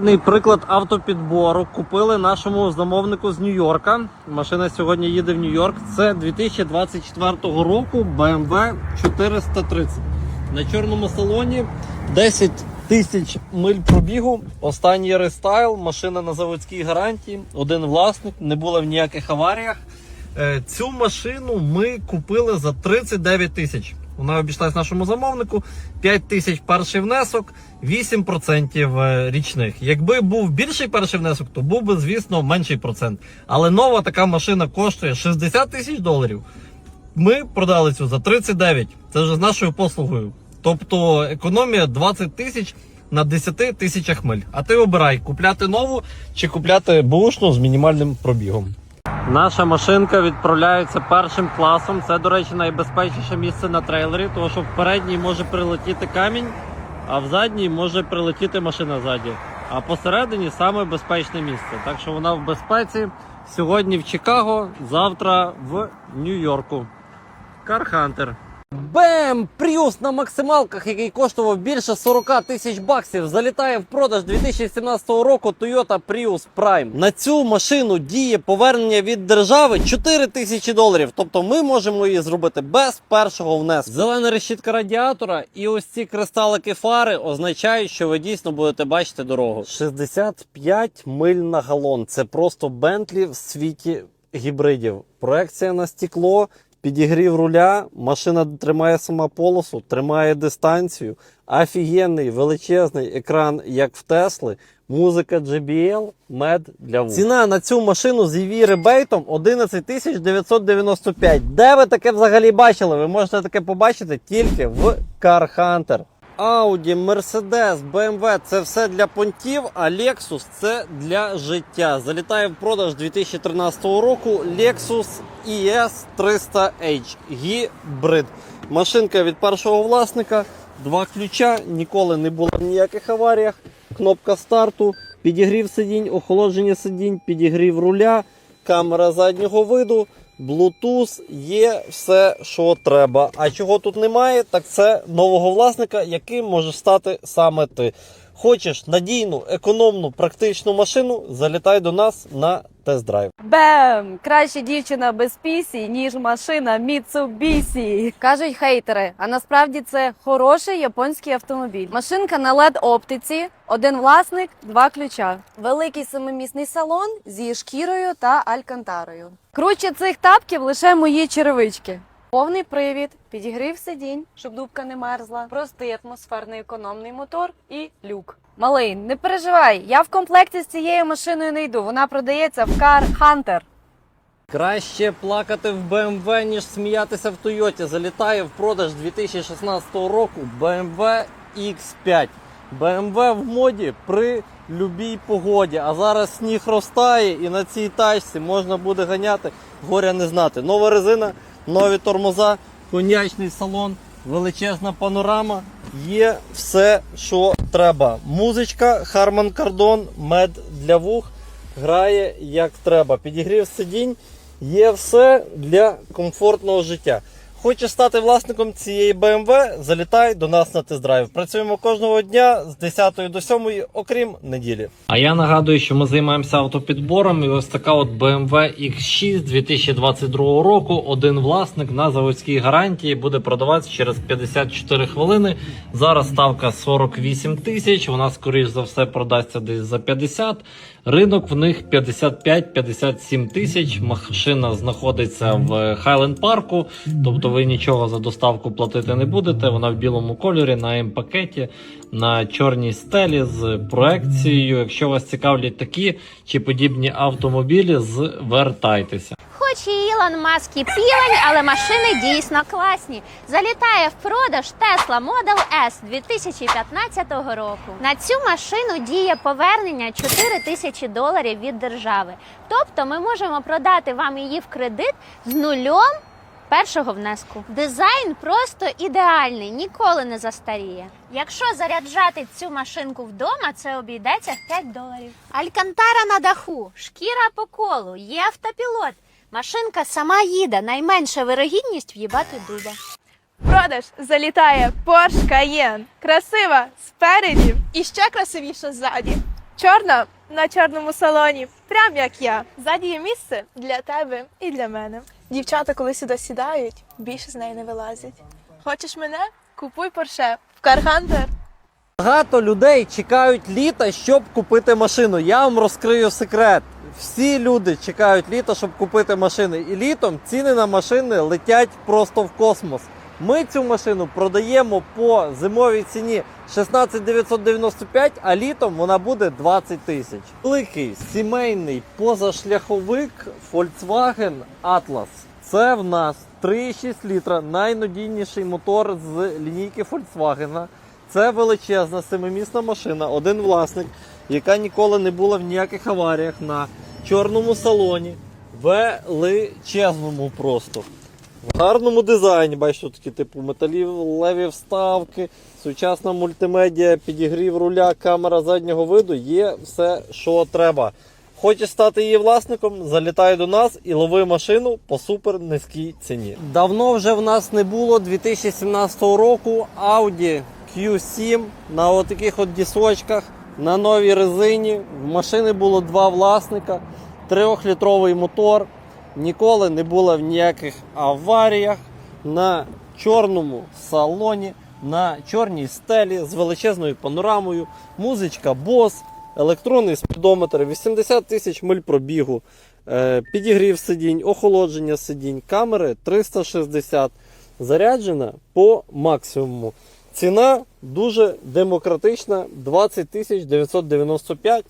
Приклад автопідбору купили нашому замовнику з Нью-Йорка. Машина сьогодні їде в Нью-Йорк. Це 2024 року BMW 430. На чорному салоні 10 тисяч миль пробігу. Останній рестайл, машина на заводській гарантії. Один власник, не була в ніяких аваріях. Е, Цю машину ми купили за 39 тисяч. Вона обійшлась нашому замовнику 5 тисяч перший внесок, 8% е, річних. Якби був більший перший внесок, то був би, звісно, менший процент. Але нова така машина коштує 60 тисяч доларів. Ми продали цю за 39. Це вже з нашою послугою. Тобто економія 20 тисяч на 10 тисячах миль. А ти обирай, купляти нову чи купляти бушну з мінімальним пробігом. Наша машинка відправляється першим класом. Це, до речі, найбезпечніше місце на трейлері, тому що в передній може прилетіти камінь, а в задній може прилетіти машина ззаді. А посередині саме безпечне місце. Так що вона в безпеці. Сьогодні в Чикаго, завтра в Нью-Йорку. Кархантер. Бем! Пріус на максималках, який коштував більше 40 тисяч баксів, залітає в продаж 2017 року Toyota Prius Prime. На цю машину діє повернення від держави 4 тисячі доларів. Тобто ми можемо її зробити без першого внеску. Зелена решітка радіатора і ось ці кристалики фари означають, що ви дійсно будете бачити дорогу. 65 миль на галон. Це просто Бентлі в світі гібридів. Проекція на стекло. Підігрів руля, машина тримає сама полосу, тримає дистанцію. Офігенний величезний екран, як в Тесли. Музика JBL, мед для вух. Ціна на цю машину з EV ребейтом 11 тисяч 995. Де ви таке взагалі бачили? Ви можете таке побачити тільки в Car Hunter. Audi, Mercedes, BMW це все для понтів, а Lexus це для життя. Залітає в продаж 2013 року Lexus ES 300H гібрид. Машинка від першого власника, два ключа, ніколи не було в ніяких аваріях. Кнопка старту, підігрів сидінь, охолодження сидінь, підігрів руля, камера заднього виду. Bluetooth є все, що треба. А чого тут немає, так це нового власника, яким може стати саме ти. Хочеш надійну, економну, практичну машину, залітай до нас на тест-драйв. Бем! Краще дівчина без пісі, ніж машина Mitsubishi. Кажуть хейтери, а насправді це хороший японський автомобіль. Машинка на led оптиці, один власник, два ключа. Великий семимісний салон зі шкірою та алькантарою. Круче цих тапків лише мої черевички. Повний привід, підігрів сидінь, щоб дубка не мерзла, простий атмосферний економний мотор і люк. Малий, не переживай, я в комплекті з цією машиною не йду. Вона продається в Car Hunter. Краще плакати в BMW, ніж сміятися в Toyota. Залітає в продаж 2016 року BMW X5. BMW в моді при любій погоді. А зараз сніг розтає і на цій тачці можна буде ганяти, горя не знати. Нова резина, нові тормоза, конячний салон, величезна панорама. Є все, що треба. Музичка, Harman Kardon, мед для вух грає як треба. Підігрів сидінь. Є все для комфортного життя. Хочеш стати власником цієї BMW? Залітай до нас на тест-драйв. Працюємо кожного дня з 10 до 7, окрім неділі. А я нагадую, що ми займаємося автопідбором. І ось така от BMW X6 2022 року. Один власник на заводській гарантії буде продаватися через 54 хвилини. Зараз ставка 48 тисяч. Вона скоріш за все продасться десь за 50. Ринок в них 55-57 тисяч. Машина знаходиться в Хайленд парку, тобто ви нічого за доставку платити не будете. Вона в білому кольорі на М-пакеті, на чорній стелі з проекцією. Якщо вас цікавлять такі чи подібні автомобілі, звертайтеся. Хоч Ілон Маск і півень, але машини дійсно класні. Залітає в продаж Tesla Model S 2015 року. На цю машину діє повернення 4 тисячі доларів від держави. Тобто ми можемо продати вам її в кредит з нульом першого внеску. Дизайн просто ідеальний, ніколи не застаріє. Якщо заряджати цю машинку вдома, це обійдеться в 5 доларів. Алькантара на даху, шкіра по колу, є автопілот. Машинка сама їде, найменша вирогідність в'їбати дуба. Продаж залітає Porsche Cayenne. Красива спереді і ще красивіша ззаді. Чорна на чорному салоні, прям як я. Ззаді є місце для тебе і для мене. Дівчата, коли сюди сідають, більше з неї не вилазять. Хочеш мене? Купуй Порше в Кархантер. Багато людей чекають літа, щоб купити машину. Я вам розкрию секрет. Всі люди чекають літа, щоб купити машини. І літом ціни на машини летять просто в космос. Ми цю машину продаємо по зимовій ціні 16 995, а літом вона буде 20 тисяч. Великий сімейний позашляховик Volkswagen Atlas. Це в нас 3,6 літра, найнадійніший мотор з лінійки Volkswagen. Це величезна семимісна машина, один власник, яка ніколи не була в ніяких аваріях на чорному салоні, величезному просто. В гарному дизайні, бачите, такі типу металеві вставки, сучасна мультимедіа, підігрів руля, камера заднього виду, є все, що треба. Хочеш стати її власником, залітай до нас і лови машину по супер низькій ціні. Давно вже в нас не було 2017 року Audi Q7 на отаких от дісочках на новій резині. В машини було два власника, трьохлітровий мотор. Ніколи не було в ніяких аваріях. На чорному салоні, на чорній стелі з величезною панорамою, музичка Bose, електронний спідометр, 80 тисяч миль пробігу, е, підігрів сидінь, охолодження сидінь, камери 360, заряджена по максимуму. Ціна дуже демократична 20 тисяч 995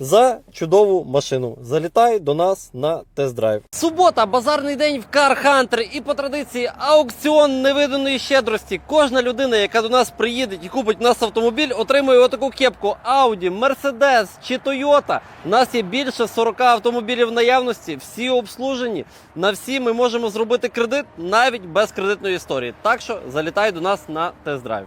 за чудову машину. Залітай до нас на тест-драйв. Субота, базарний день в Car Hunter і по традиції аукціон невиданої щедрості. Кожна людина, яка до нас приїде і купить у нас автомобіль, отримує отаку кепку Audi, Mercedes чи Toyota. У нас є більше 40 автомобілів в наявності, всі обслужені. На всі ми можемо зробити кредит навіть без кредитної історії. Так що залітай до нас на тест-драйв.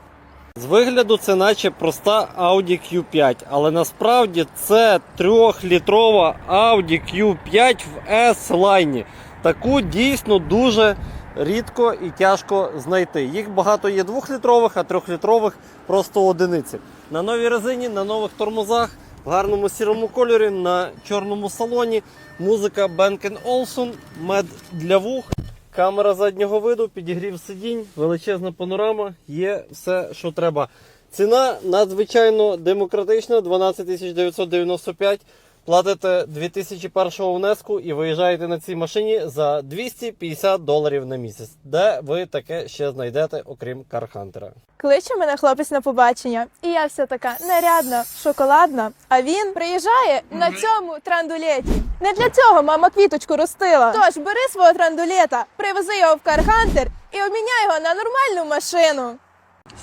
З вигляду це наче проста Audi Q5, але насправді це трьохлітрова Audi Q5 в S-лайні. Таку дійсно дуже рідко і тяжко знайти. Їх багато є двохлітрових, а трьохлітрових просто одиниці. На новій резині, на нових тормозах, в гарному сірому кольорі, на чорному салоні. Музика Bang Olufsen, мед для вух. Камера заднього виду, підігрів сидінь, величезна панорама, є все, що треба. Ціна надзвичайно демократична, 12 995. Платите 2001 внеску і виїжджаєте на цій машині за 250 доларів на місяць. Де ви таке ще знайдете, окрім Кархантера? Кличе мене хлопець на побачення, і я вся така нарядна, шоколадна. А він приїжджає на цьому трандулеті. Не для цього мама квіточку ростила. Тож бери свого трандулета, привези його в Кархантер і обміняй його на нормальну машину.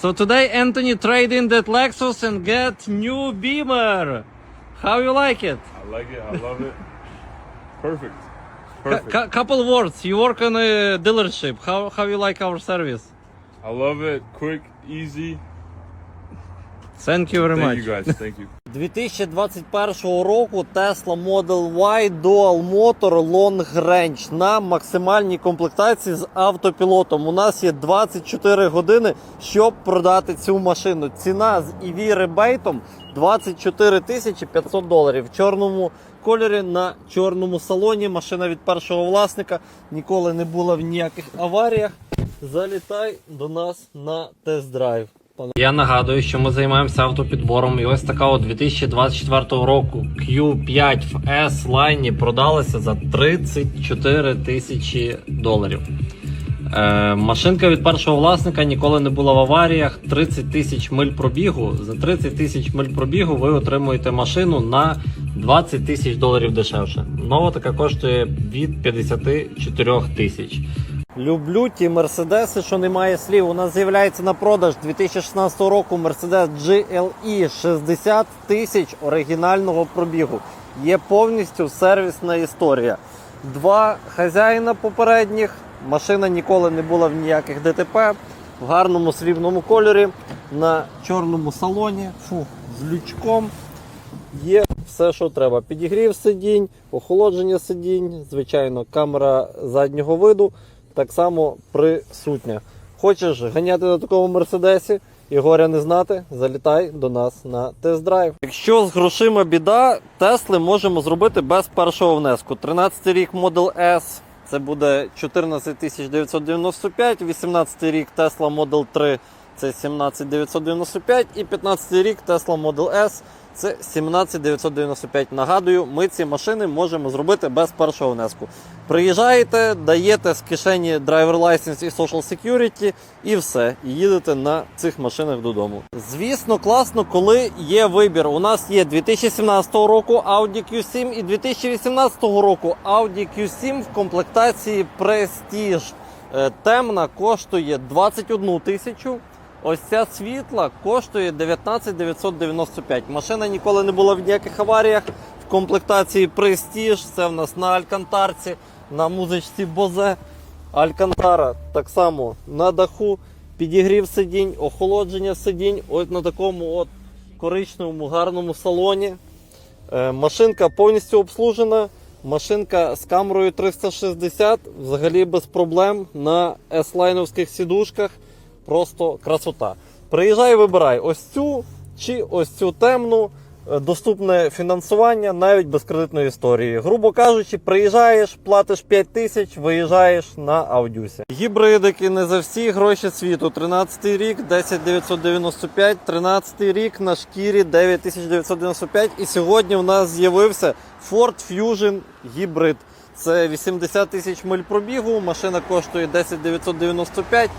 So today Anthony trade in that Lexus and get new Beamer. How you like it? I like it. I love it. Perfect. Perfect. Cou- couple words. You work in a dealership. How how you like our service? I love it. Quick, easy. Thank you very Thank much. you guys. Thank you. 2021 року Tesla Model Y Dual Motor Long Range на максимальній комплектації з автопілотом. У нас є 24 години, щоб продати цю машину. Ціна з EV ребейтом 24 тисячі 500 доларів. В чорному кольорі на чорному салоні. Машина від першого власника ніколи не була в ніяких аваріях. Залітай до нас на тест-драйв. Я нагадую, що ми займаємося автопідбором, і ось така от 2024 року Q5 в S лайні продалася за 34 тисячі доларів. Е, машинка від першого власника ніколи не була в аваріях. 30 тисяч миль пробігу. За 30 тисяч миль пробігу ви отримуєте машину на 20 тисяч доларів дешевше. Нова така коштує від 54 тисяч. Люблю ті мерседеси, що немає слів. У нас з'являється на продаж 2016 року Mercedes GLE 60 тисяч оригінального пробігу. Є повністю сервісна історія. Два хазяїна попередніх. Машина ніколи не була в ніяких ДТП. В гарному срібному кольорі, на чорному салоні, фу, з лючком. Є все, що треба. Підігрів сидінь, охолодження сидінь, звичайно, камера заднього виду так само присутня. Хочеш ганяти на такому мерседесі, і горя не знати, залітай до нас на тест-драйв. Якщо з грошима біда, Тесли можемо зробити без першого внеску. 13 рік Model S. Це буде 14 995, 18 рік Tesla Model 3 це 17995 і 15 рік Tesla Model S це 17 995. Нагадую, ми ці машини можемо зробити без першого внеску. Приїжджаєте, даєте з кишені driver license і social security і все. І їдете на цих машинах додому. Звісно, класно, коли є вибір. У нас є 2017 року Audi Q7 і 2018 року Audi Q7 в комплектації Prestige. Е, Темна коштує 21 тисячу. Ось ця світла коштує 19 995. Машина ніколи не була в ніяких аваріях. В комплектації Prestige. Це в нас на Алькантарці, на музичці Бозе. Алькантара так само на даху, підігрів сидінь, охолодження сидінь. Ось на такому от коричневому гарному салоні. Е, машинка повністю обслужена. Машинка з камерою 360, взагалі без проблем на S-лайновських сідушках. Просто красота. Приїжджай, вибирай ось цю чи ось цю темну. Е, Доступне фінансування навіть без кредитної історії. Грубо кажучи, приїжджаєш, платиш 5 тисяч, виїжджаєш на аудюсі. Гібридики не за всі гроші світу. 13 рік, 10995, 13 рік на шкірі 9995. І сьогодні в нас з'явився Ford Fusion гібрид. Це 80 тисяч миль пробігу. Машина коштує 10995.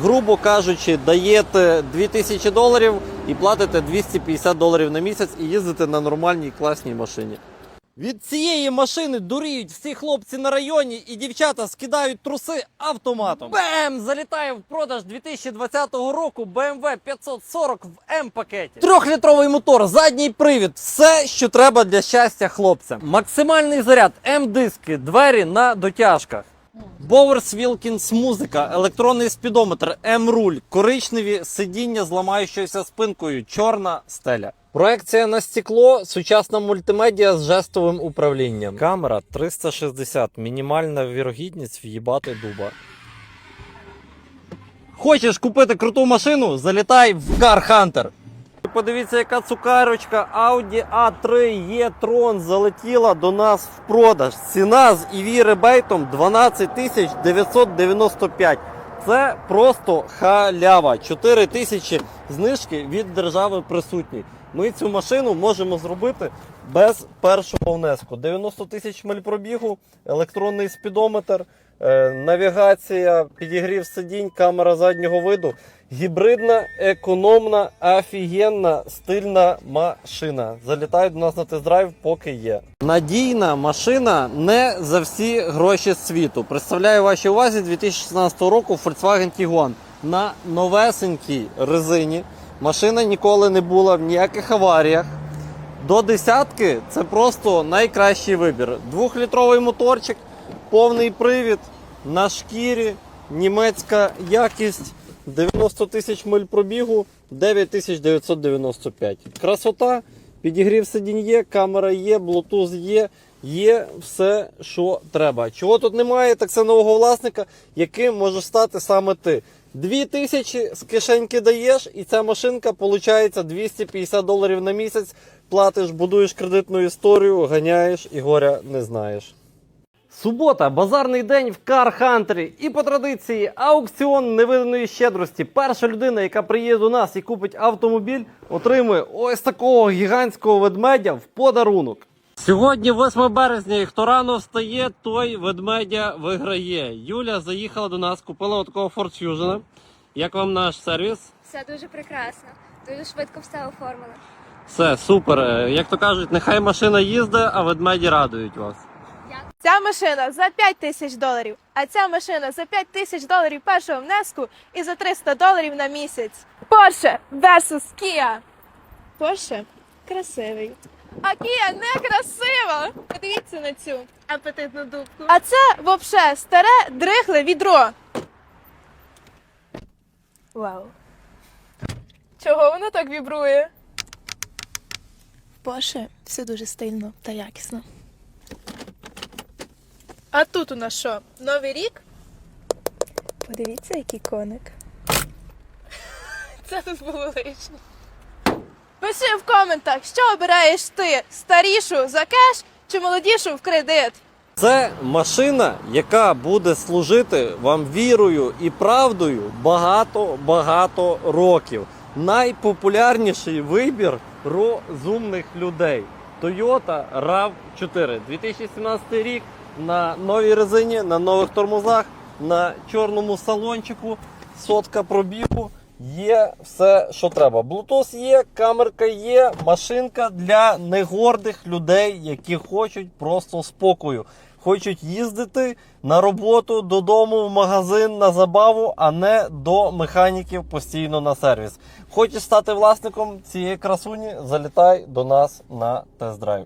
Грубо кажучи, даєте 2000 доларів і платите 250 доларів на місяць і їздите на нормальній класній машині. Від цієї машини дуріють всі хлопці на районі і дівчата скидають труси автоматом. Бем! Залітає в продаж 2020 року BMW 540 в М-пакеті. Трьохлітровий мотор, задній привід, все, що треба для щастя хлопцям. Максимальний заряд, М-диски, двері на дотяжках. Боверс Вілкінс музика, електронний спідометр, М-руль, коричневі сидіння з ламаючою спинкою, чорна стеля. Проекція на стекло, сучасна мультимедіа з жестовим управлінням. Камера 360, мінімальна вірогідність в'їбати дуба. Хочеш купити круту машину? Залітай в Car Hunter. Подивіться, яка цукарочка Audi A3 e-tron залетіла до нас в продаж. Ціна з EV ребейтом 12 тисяч 995. Це просто халява. 4 тисячі знижки від держави присутні. Ми цю машину можемо зробити без першого внеску. 90 тисяч миль пробігу, електронний спідометр, навігація, підігрів сидінь, камера заднього виду. Гібридна, економна, офігенна, стильна машина. Залітай до нас на тест-драйв, поки є. Надійна машина не за всі гроші світу. Представляю вашій увазі 2016 року Volkswagen Tiguan на новесенькій резині. Машина ніколи не була в ніяких аваріях. До десятки це просто найкращий вибір. Двохлітровий моторчик, повний привід на шкірі, німецька якість, 90 тисяч миль пробігу, 9995. Красота, підігрів сидінь камера є, Bluetooth є. Є все, що треба. Чого тут немає, так це нового власника, яким може стати саме ти. Дві тисячі з кишеньки даєш, і ця машинка виходить 250 доларів на місяць. Платиш, будуєш кредитну історію, ганяєш і горя не знаєш. Субота, базарний день в Car Hunter. І по традиції аукціон невиданої щедрості. Перша людина, яка приїде до нас і купить автомобіль, отримує ось такого гігантського ведмедя в подарунок. Сьогодні 8 березня, і хто рано встає, той ведмедя виграє. Юля заїхала до нас, купила отакого Ford Fusion. Як вам наш сервіс? Все дуже прекрасно. Дуже швидко все оформили. Все, супер. Е, Як то кажуть, нехай машина їздить, а ведмеді радують вас. Ця машина за 5 тисяч доларів, а ця машина за 5 тисяч доларів першого внеску і за 300 доларів на місяць. Porsche versus Kia. Porsche красивий. А Kia не красива. Подивіться на цю апетитну дубку. А це вообще старе дрихле відро. Вау. Чого воно так вібрує? Porsche все дуже стильно та якісно. А тут у нас що? Новий рік? Подивіться, який коник. Це тут було лишнє. Пиши в коментах, що обираєш ти: старішу за кеш чи молодішу в кредит. Це машина, яка буде служити вам вірою і правдою багато-багато років. Найпопулярніший вибір розумних людей. Toyota RAV4. 2017 рік на новій резині, на нових тормозах, на чорному салончику, сотка пробігу. Є все, що треба. Bluetooth є, камерка є, машинка для негордих людей, які хочуть просто спокою. Хочуть їздити на роботу, додому, в магазин, на забаву, а не до механіків постійно на сервіс. Хочеш стати власником цієї красуні? Залітай до нас на тест-драйв.